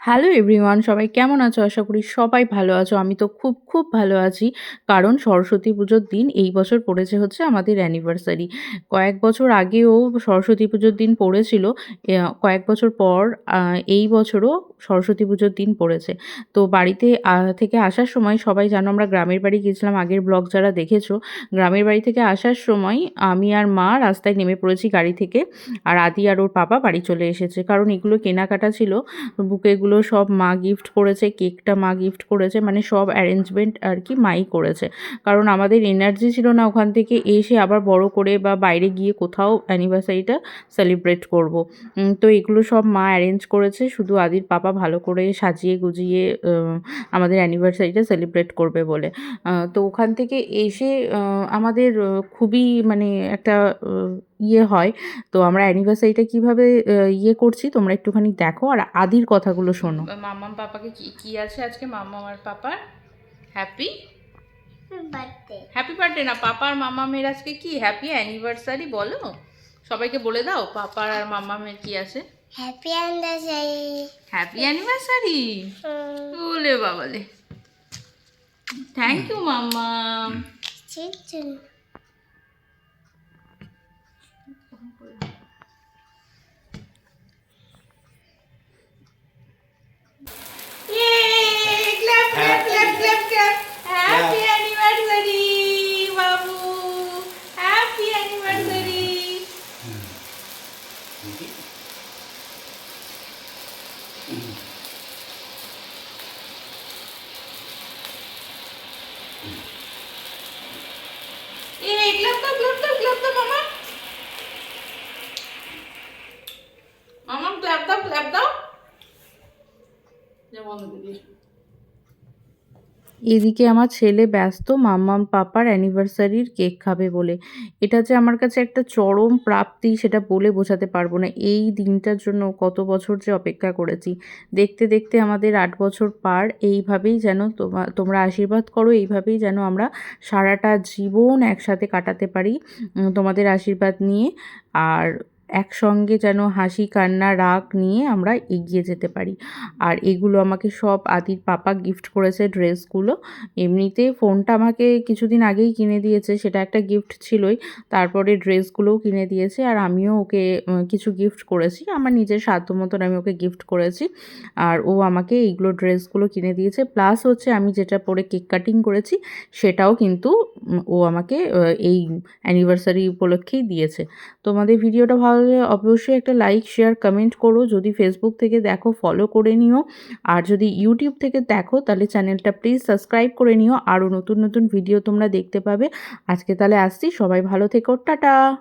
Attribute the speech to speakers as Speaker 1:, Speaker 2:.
Speaker 1: Hello everyone সবাই কেমন আছো? আশা করি সবাই ভালো আছো। আমি তো খুব খুব ভালো আছি। কারণ সরস্বতী পুজোর দিন এই বছর পড়েছে হচ্ছে আমাদের অ্যানিভার্সারি কয়েক বছর আগেও সরস্বতী পুজোর দিন পড়েছিল। কয়েক বছর পর এই বছরও সরস্বতী পুজোর দিন পড়েছে। তো বাড়িতে থেকে আসার সময় সবাই জানো আমরা গ্রামের বাড়ি গিয়েছিলাম। আগের ব্লগ যারা দেখেছ, গ্রামের বাড়ি থেকে আসার সময় আমি আর মা রাস্তায় নেমে পড়েছি গাড়ি থেকে। আর আদি আর ওর পাপা বাড়ি চলে এসেছে। কারণ এগুলো কেনাকাটা ছিল বুকেগুলো সব মা গিফট করেছে কেকটা মা গিফট করেছে মানে সব অ্যারেঞ্জমেন্ট আর কি মাই করেছে। কারণ আমাদের এনার্জি ছিল না ওখান থেকে এসে আবার বড় করে বা বাইরে গিয়ে কোথাও অ্যানিভার্সারিটা সেলিব্রেট করব। তো এগুলো সব মা অ্যারেঞ্জ করেছে, শুধু আদির পাপা ভালো করে সাজিয়ে গুজিয়ে আমাদের অ্যানিভার্সারিটা সেলিব্রেট করবে বলে। তো ওখান থেকে এসে আমাদের খুবই মানে একটা ইয়ে হয়। তো আমরা অ্যানিভার্সারিটা কীভাবে ইয়ে করছি তোমরা একটুখানি দেখো আর আদির কথাগুলো শোনো। মাম্মাম পাপাকে কি কি আছে আজকে? মাম্মাম আর পাপার? হ্যাপি
Speaker 2: বার্থডে
Speaker 1: হ্যাপি বার্থডে না পাপার মাম্মামের আজকে কি? হ্যাপি অ্যানিভার্সারি বলো। সবাইকে বলে দাও পাপার আর মাম্মামের কি আছে?
Speaker 2: হ্যাপি অ্যানিভার্সারি
Speaker 1: হ্যাপি অ্যানিভার্সারি বলে বাবালে। থ্যাংক ইউ মাম্মাম এই ক্লাপ দাও ক্লাপ দাও ক্লাপ দাও মামা মামা ক্লাপ দাও ক্লাপ দাও যা বন্ধ করে দিস এদিকে আমার ছেলে ব্যস্ত, মাম্মাম পাপার অ্যানিভার্সারির কেক খাবে বলে। এটা যে আমার কাছে একটা চরম প্রাপ্তি, সেটা বলে বোঝাতে পারব না। এই দিনটার জন্য কত বছর যে অপেক্ষা করেছি। দেখতে দেখতে আমাদের আট বছর পার। এইভাবেই যেন তোমা, তোমরা আশীর্বাদ করো, এইভাবেই যেন আমরা সারাটা জীবন একসাথে কাটাতে পারি তোমাদের আশীর্বাদ নিয়ে। আর একসঙ্গে যেন হাসি, কান্না, রাগ নিয়ে আমরা এগিয়ে যেতে পারি। আর এগুলো আমাকে সব আদির পাপা গিফট করেছে ড্রেসগুলো। এমনিতে ফোনটা আমাকে কিছুদিন আগেই কিনে দিয়েছে, সেটা একটা গিফট ছিলই। তারপরে ড্রেসগুলোও কিনে দিয়েছে আর আমিও ওকে কিছু গিফট করেছি। আমার নিজের সাধ্য মতন আমি ওকে গিফট করেছি। আর ও আমাকে এইগুলো ড্রেসগুলো কিনে দিয়েছে। প্লাস হচ্ছে আমি যেটা পরে কেক কাটিং করেছি, সেটাও কিন্তু ও আমাকে এই অ্যানিভার্সারি উপলক্ষেই দিয়েছে। তোমাদের ভিডিওটা ভালো লাগলে অবশ্যই একটা লাইক শেয়ার কমেন্ট করো। যদি ফেসবুক থেকে দেখো ফলো করে নিও। আর যদি ইউটিউব থেকে দেখো, তাহলে চ্যানেলটা প্লিজ সাবস্ক্রাইব করে নিও। আরও নতুন নতুন ভিডিও তোমরা দেখতে পাবে। আজকে তাহলে আসছি। সবাই ভালো থেকো। টাটা!